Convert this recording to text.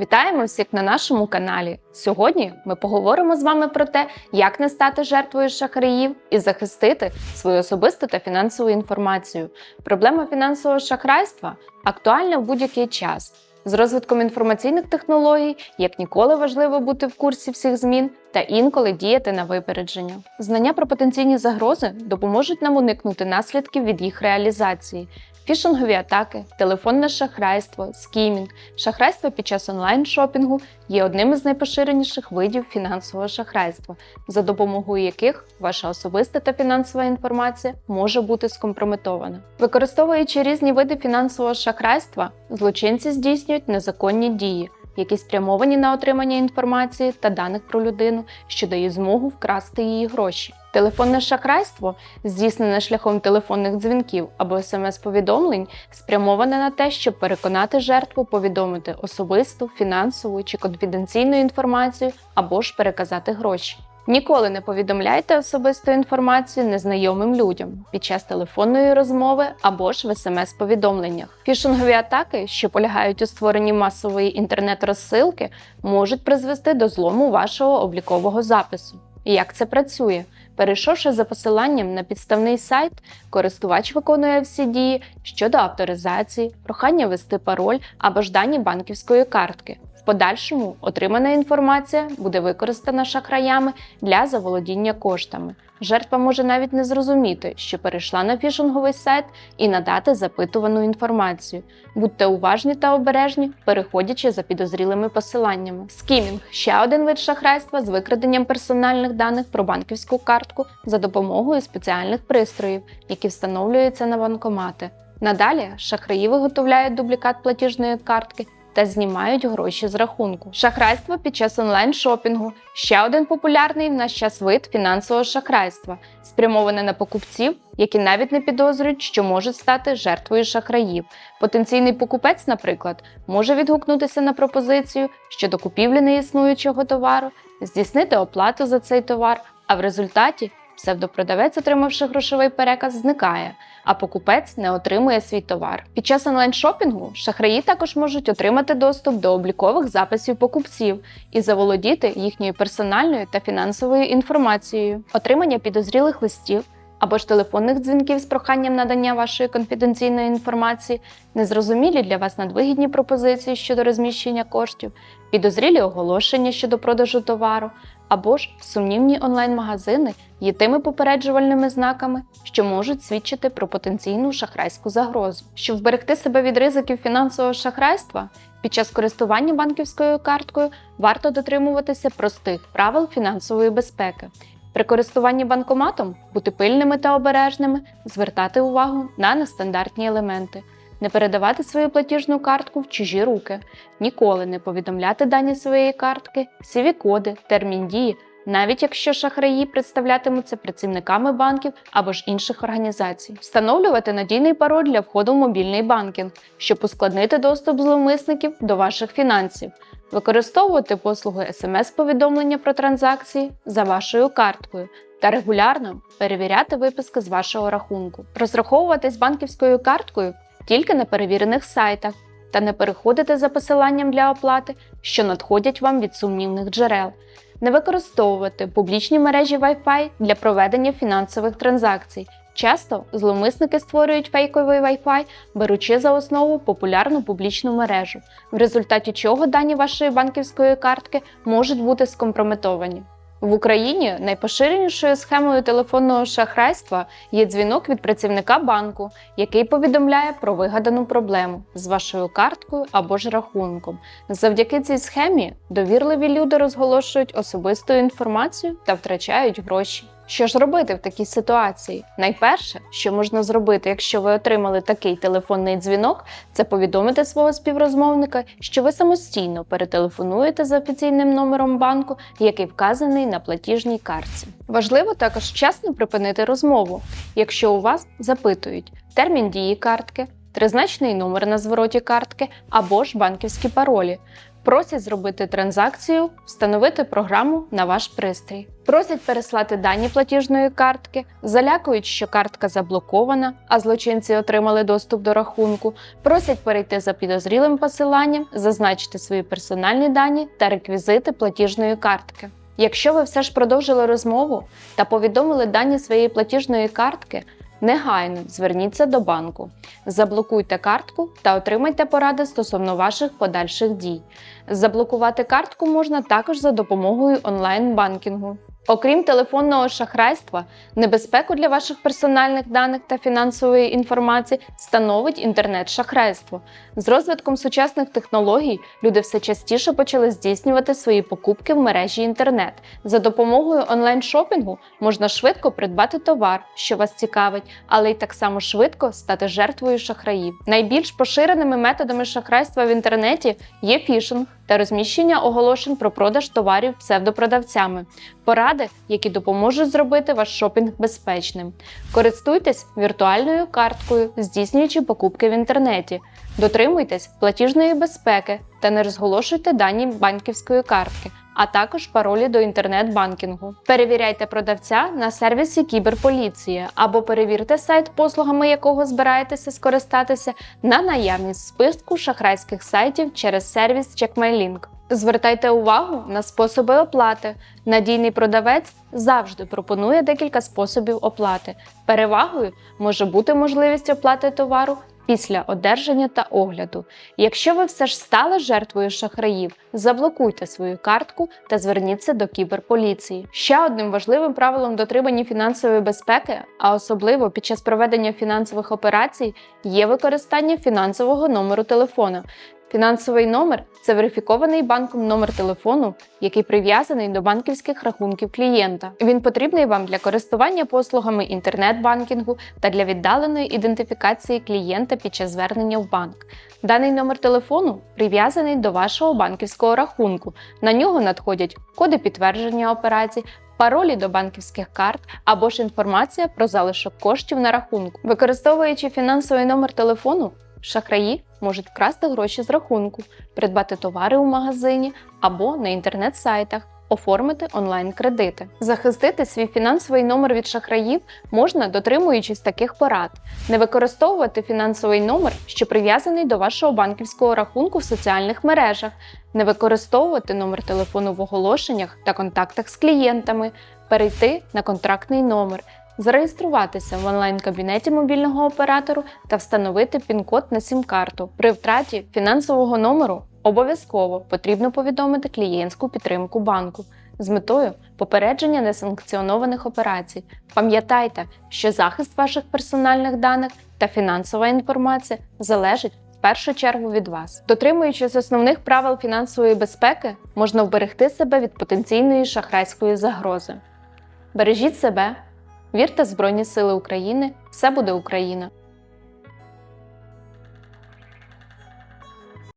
Вітаємо всіх на нашому каналі. Сьогодні ми поговоримо з вами про те, як не стати жертвою шахраїв і захистити свою особисту та фінансову інформацію. Проблема фінансового шахрайства актуальна в будь-який час. З розвитком інформаційних технологій як ніколи важливо бути в курсі всіх змін та інколи діяти на випередження. Знання про потенційні загрози допоможуть нам уникнути наслідків від їх реалізації. Фішингові атаки, телефонне шахрайство, скімінг, шахрайство під час онлайн-шопінгу є одним із найпоширеніших видів фінансового шахрайства, за допомогою яких ваша особиста та фінансова інформація може бути скомпрометована. Використовуючи різні види фінансового шахрайства, злочинці здійснюють незаконні дії. Які спрямовані на отримання інформації та даних про людину, що дає змогу вкрасти її гроші. Телефонне шахрайство, здійснене шляхом телефонних дзвінків або смс-повідомлень, спрямоване на те, щоб переконати жертву повідомити особисту, фінансову чи конфіденційну інформацію або ж переказати гроші. Ніколи не повідомляйте особисту інформацію незнайомим людям під час телефонної розмови або ж в смс-повідомленнях. Фішингові атаки, що полягають у створенні масової інтернет-розсилки, можуть призвести до злому вашого облікового запису. Як це працює? Перейшовши за посиланням на підставний сайт, користувач виконує всі дії щодо авторизації, прохання ввести пароль або ж дані банківської картки. В подальшому отримана інформація буде використана шахраями для заволодіння коштами. Жертва може навіть не зрозуміти, що перейшла на фішинговий сайт і надати запитувану інформацію. Будьте уважні та обережні, переходячи за підозрілими посиланнями. Скімінг ще один вид шахрайства з викраденням персональних даних про банківську картку за допомогою спеціальних пристроїв, які встановлюються на банкомати. Надалі шахраї виготовляють дублікат платіжної картки та знімають гроші з рахунку. Шахрайство під час онлайн-шопінгу ще один популярний в наш час вид фінансового шахрайства, спрямоване на покупців, які навіть не підозрюють, що можуть стати жертвою шахраїв. Потенційний покупець, наприклад, може відгукнутися на пропозицію щодо купівлі неіснуючого товару, здійснити оплату за цей товар, а в результаті псевдопродавець, отримавши грошовий переказ, зникає, а покупець не отримує свій товар. Під час онлайн-шопінгу шахраї також можуть отримати доступ до облікових записів покупців і заволодіти їхньою персональною та фінансовою інформацією, отримання підозрілих листів. Або ж телефонних дзвінків з проханням надання вашої конфіденційної інформації, незрозумілі для вас надвигідні пропозиції щодо розміщення коштів, підозрілі оголошення щодо продажу товару, або ж сумнівні онлайн-магазини є тими попереджувальними знаками, що можуть свідчити про потенційну шахрайську загрозу. Щоб вберегти себе від ризиків фінансового шахрайства, під час користування банківською карткою варто дотримуватися простих правил фінансової безпеки. При користуванні банкоматом бути пильними та обережними, звертати увагу на нестандартні елементи, не передавати свою платіжну картку в чужі руки, ніколи не повідомляти дані своєї картки, CV-коди, термін дії, навіть якщо шахраї представлятимуться працівниками банків або ж інших організацій, встановлювати надійний пароль для входу в мобільний банкінг, щоб ускладнити доступ зловмисників до ваших фінансів. Використовувати послуги смс-повідомлення про транзакції за вашою карткою та регулярно перевіряти виписки з вашого рахунку, розраховуватись банківською карткою тільки на перевірених сайтах та не переходити за посиланням для оплати, що надходять вам від сумнівних джерел, не використовувати публічні мережі Wi-Fi для проведення фінансових транзакцій. Часто зловмисники створюють фейковий Wi-Fi, беручи за основу популярну публічну мережу, в результаті чого дані вашої банківської картки можуть бути скомпрометовані. В Україні найпоширенішою схемою телефонного шахрайства є дзвінок від працівника банку, який повідомляє про вигадану проблему з вашою карткою або ж рахунком. Завдяки цій схемі довірливі люди розголошують особисту інформацію та втрачають гроші. Що ж робити в такій ситуації? Найперше, що можна зробити, якщо ви отримали такий телефонний дзвінок, це повідомити свого співрозмовника, що ви самостійно перетелефонуєте за офіційним номером банку, який вказаний на платіжній картці. Важливо також вчасно припинити розмову, якщо у вас запитують термін дії картки, тризначний номер на звороті картки або ж банківські паролі. Просять зробити транзакцію, встановити програму на ваш пристрій. Просять переслати дані платіжної картки, залякують, що картка заблокована, а злочинці отримали доступ до рахунку. Просять перейти за підозрілим посиланням, зазначити свої персональні дані та реквізити платіжної картки. Якщо ви все ж продовжили розмову та повідомили дані своєї платіжної картки, негайно зверніться до банку, заблокуйте картку та отримайте поради стосовно ваших подальших дій. Заблокувати картку можна також за допомогою онлайн-банкінгу. Окрім телефонного шахрайства, небезпеку для ваших персональних даних та фінансової інформації становить інтернет-шахрайство. З розвитком сучасних технологій люди все частіше почали здійснювати свої покупки в мережі інтернет. За допомогою онлайн-шопінгу можна швидко придбати товар, що вас цікавить, але й так само швидко стати жертвою шахраїв. Найбільш поширеними методами шахрайства в інтернеті є фішинг та розміщення оголошень про продаж товарів псевдопродавцями, поради, які допоможуть зробити ваш шопінг безпечним. Користуйтесь віртуальною карткою, здійснюючи покупки в інтернеті. Дотримуйтесь платіжної безпеки та не розголошуйте дані банківської картки, а також паролі до інтернет-банкінгу. Перевіряйте продавця на сервісі кіберполіції або перевірте сайт, послугами якого збираєтеся скористатися, на наявність списку шахрайських сайтів через сервіс CheckMyLink. Звертайте увагу на способи оплати. Надійний продавець завжди пропонує декілька способів оплати. Перевагою може бути можливість оплати товару після одержання та огляду. Якщо ви все ж стали жертвою шахраїв, заблокуйте свою картку та зверніться до кіберполіції. Ще одним важливим правилом дотримання фінансової безпеки, а особливо під час проведення фінансових операцій, є використання фінансового номеру телефона. Фінансовий номер це верифікований банком номер телефону, який прив'язаний до банківських рахунків клієнта. Він потрібний вам для користування послугами інтернет-банкінгу та для віддаленої ідентифікації клієнта під час звернення в банк. Даний номер телефону прив'язаний до вашого банківського рахунку. На нього надходять коди підтвердження операцій. Паролі до банківських карт або ж інформація про залишок коштів на рахунку. Використовуючи фінансовий номер телефону, Шахраї можуть вкрасти гроші з рахунку, придбати товари у магазині або на інтернет-сайтах, оформити онлайн-кредити. Захистити свій фінансовий номер від шахраїв можна, дотримуючись таких порад: не використовувати фінансовий номер, що прив'язаний до вашого банківського рахунку в соціальних мережах, не використовувати номер телефону в оголошеннях та контактах з клієнтами, перейти на контрактний номер зареєструватися в онлайн-кабінеті мобільного оператору та встановити пін-код на сім-карту. При втраті фінансового номеру обов'язково потрібно повідомити клієнтську підтримку банку з метою попередження несанкціонованих операцій. Пам'ятайте, що захист ваших персональних даних та фінансова інформація залежить в першу чергу від вас. Дотримуючись основних правил фінансової безпеки, можна вберегти себе від потенційної шахрайської загрози. Бережіть себе. Вірте Збройні Сили України! Все буде Україна!